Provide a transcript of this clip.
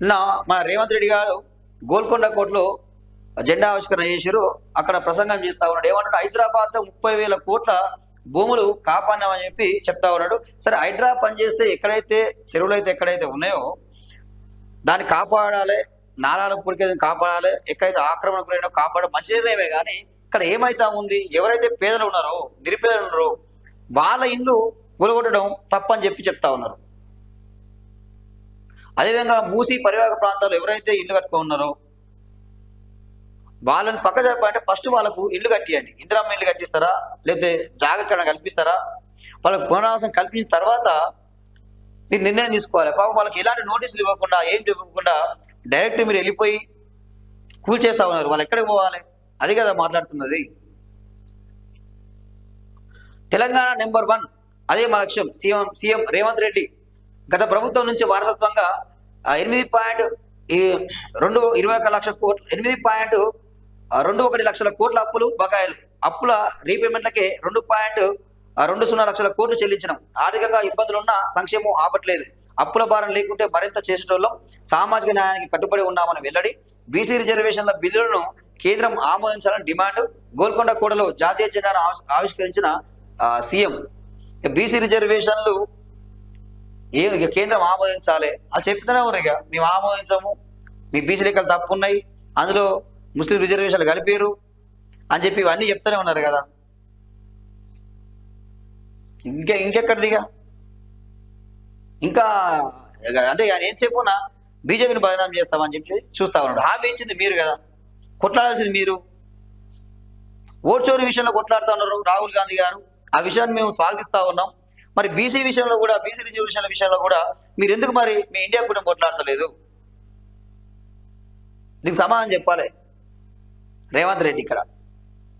నిన్న మన రేవంత్ రెడ్డి గారు గోల్కొండ కోర్టులో జెండా ఆవిష్కరణ చేశారు. అక్కడ ప్రసంగం చేస్తా ఉన్నాడు. ఏమన్నాడు హైదరాబాద్ ముప్పై వేల కోట్ల భూములు కాపాడినామని చెప్పి చెప్తా ఉన్నాడు. సరే హైడ్రా పనిచేస్తే ఎక్కడైతే చెరువులు అయితే ఎక్కడైతే ఉన్నాయో దాన్ని కాపాడాలి. నాలాల పుడికే కాపాడాలి. ఎక్కడైతే ఆక్రమణ గురైనా కాపాడడం నిర్ణయమే కానీ ఇక్కడ ఏమైతా ఉంది? ఎవరైతే పేదలు ఉన్నారో నిరుపేదలు ఉన్నారో వాళ్ళ ఇల్లు కూలగొట్టడం తప్పని చెప్పి చెప్తా ఉన్నారు. అదేవిధంగా మూసి పరివాహక ప్రాంతాల్లో ఎవరైతే ఇల్లు కట్టుకుని ఉన్నారో వాళ్ళని పక్క జరపాలంటే ఫస్ట్ వాళ్ళకు ఇల్లు కట్టియండి. ఇందిరామ్మ ఇల్లు కట్టిస్తారా? లేకపోతే జాగ్రత్త కల్పిస్తారా? వాళ్ళకు పునరావాసం కల్పించిన తర్వాత మీరు నిర్ణయం తీసుకోవాలి. పాపం వాళ్ళకి ఎలాంటి నోటీసులు ఇవ్వకుండా ఏం చెప్పకుండా డైరెక్ట్ మీరు వెళ్ళిపోయి కూల్ చేస్తా ఉన్నారు. వాళ్ళు ఎక్కడికి పోవాలి? అది కదా మాట్లాడుతున్నది. తెలంగాణ నెంబర్ వన్ అదే మా లక్ష్యం. సీఎం సీఎం రేవంత్ రెడ్డి గత ప్రభుత్వం నుంచి వారసత్వంగా ఎనిమిది పాయింట్ ఈ రెండు ఇరవై ఒక లక్షల కోట్లు ఎనిమిది పాయింట్ రెండు ఒకటి లక్షల కోట్ల అప్పులు బకాయిలు. అప్పుల రీపేమెంట్లకే రెండు పాయింట్ రెండు సున్నా లక్షల కోట్లు చెల్లించినాం. ఆర్థికంగా ఇబ్బందులున్నా సంక్షేమం ఆపట్లేదు. అప్పుల భారం లేకుంటే మరింత చేసేటోళ్ళం. సామాజిక న్యాయానికి కట్టుబడి ఉన్నామని వెల్లడి బీసీ రిజర్వేషన్ల బిల్లులను కేంద్రం ఆమోదించాలని డిమాండ్ గోల్కొండ కూడలో జాతీయ జెండాను ఆవిష్- ఆవిష్కరించిన సీఎం. బీసీ రిజర్వేషన్లు ఏ ఇక కేంద్రం ఆమోదించాలి. అది చెప్తూనే ఉన్నారు ఇక. మేము ఆమోదించము. మీ బీసీ లెక్కలు తప్పు ఉన్నాయి అందులో ముస్లిం రిజర్వేషన్లు కలిపారు అని చెప్పి ఇవన్నీ చెప్తూనే ఉన్నారు కదా. ఇంకా ఇంకెక్కడిదిగా ఇంకా అంటే ఆయన ఎంతసేపు ఉన్నా బీజేపీని బదనాం చేస్తామని చెప్పి చూస్తా ఉన్నాడు. హామీ ఇచ్చింది మీరు కదా. కొట్లాడాల్సింది మీరు. ఓట్చోరి విషయంలో కొట్లాడుతూ ఉన్నారు రాహుల్ గాంధీ గారు. ఆ విషయాన్ని మేము స్వాగతిస్తూ ఉన్నాం. మరి బీసీ విషయంలో కూడా బీసీ రిజర్వేషన్ల విషయంలో కూడా మీరు ఎందుకు మరి మీ ఇండియా కూడా కొట్లాడతలేదు? దీనికి సమాధానం చెప్పాలి. రేవంత్ రెడ్డి ఇక్కడ.